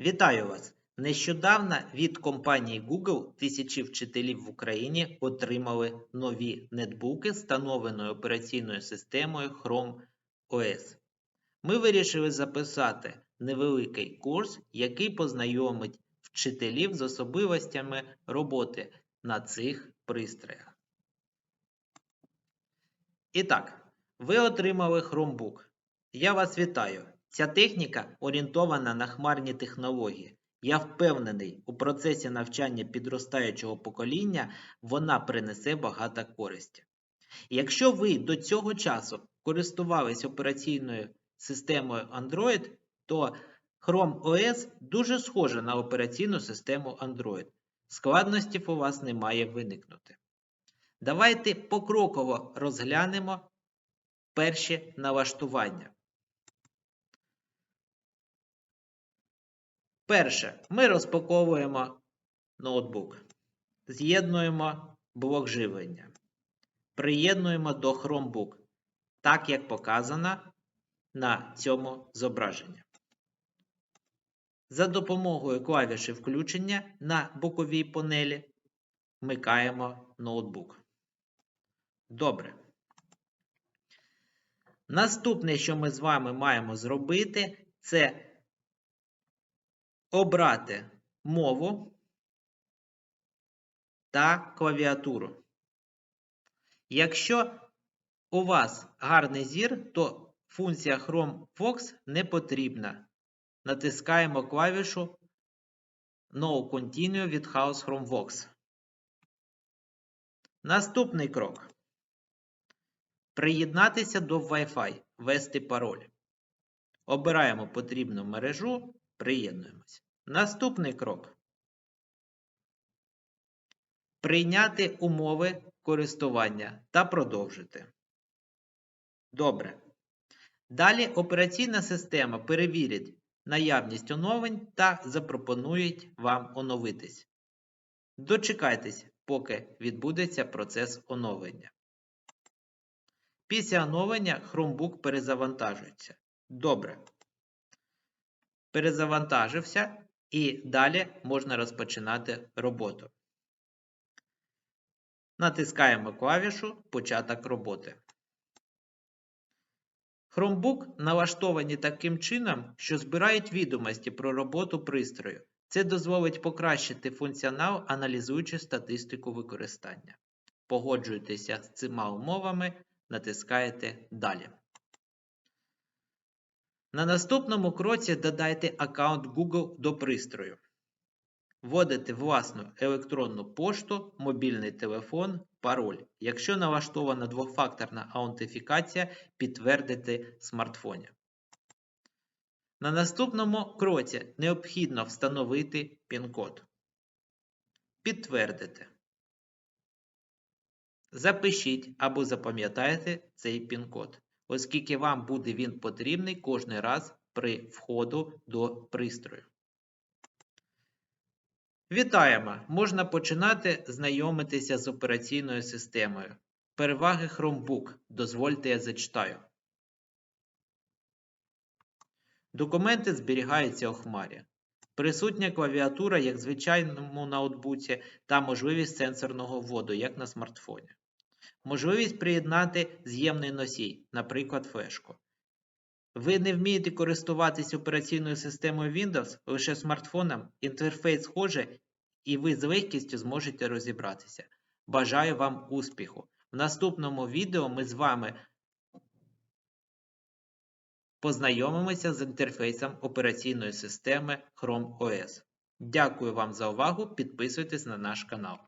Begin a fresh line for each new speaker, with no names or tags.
Вітаю вас! Нещодавно від компанії Google тисячі вчителів в Україні отримали нові нетбуки з встановленою операційною системою Chrome OS. Ми вирішили записати невеликий курс, який познайомить вчителів з особливостями роботи на цих пристроях. І так, ви отримали Chromebook. Я вас вітаю. Ця техніка орієнтована на хмарні технології. Я впевнений, у процесі навчання підростаючого покоління вона принесе багато користі. Якщо ви до цього часу користувались операційною системою Android, то Chrome OS дуже схожа на операційну систему Android. Складностів у вас не має виникнути. Давайте покроково розглянемо перші налаштування. Перше, ми розпаковуємо ноутбук. З'єднуємо блок живлення. Приєднуємо до Chromebook, так як показано на цьому зображенні. За допомогою клавіші включення на боковій панелі вмикаємо ноутбук. Добре. Наступне, що ми з вами маємо зробити, це обрати мову та клавіатуру. Якщо у вас гарний зір, то функція Chrome Fox не потрібна. Натискаємо клавішу No Continue від House Chrome Vox. Наступний крок. Приєднатися до Wi-Fi, ввести пароль. Обираємо потрібну мережу, приєднуємося. Наступний крок. Прийняти умови користування та продовжити. Добре. Далі операційна система перевірить наявність оновлень та запропонує вам оновитись. Дочекайтесь, поки відбудеться процес оновлення. Після оновлення Chromebook перезавантажується. Добре. Перезавантажився і далі можна розпочинати роботу. Натискаємо клавішу Початок роботи. Chromebook налаштовані таким чином, що збирають відомості про роботу пристрою. Це дозволить покращити функціонал, аналізуючи статистику використання. Погоджуйтеся з цими умовами, натискаєте Далі. На наступному кроці додайте аккаунт Google до пристрою. Вводите власну електронну пошту, мобільний телефон, пароль. Якщо налаштована двофакторна аутентифікація, підтвердите смартфоні. На наступному кроці необхідно встановити пін-код. Підтвердите. Запишіть або запам'ятайте цей пін-код, оскільки вам буде він потрібний кожен раз при входу до пристрою. Вітаємо! Можна починати знайомитися з операційною системою. Переваги Chromebook. Дозвольте я зачитаю. Документи зберігаються у хмарі. Присутня клавіатура, як в звичайному ноутбуці, та можливість сенсорного вводу, як на смартфоні. Можливість приєднати з'ємний носій, наприклад, флешку. Ви не вмієте користуватись операційною системою Windows лише смартфоном, інтерфейс схоже, і ви з легкістю зможете розібратися. Бажаю вам успіху! В наступному відео ми з вами познайомимося з інтерфейсом операційної системи Chrome OS. Дякую вам за увагу! Підписуйтесь на наш канал.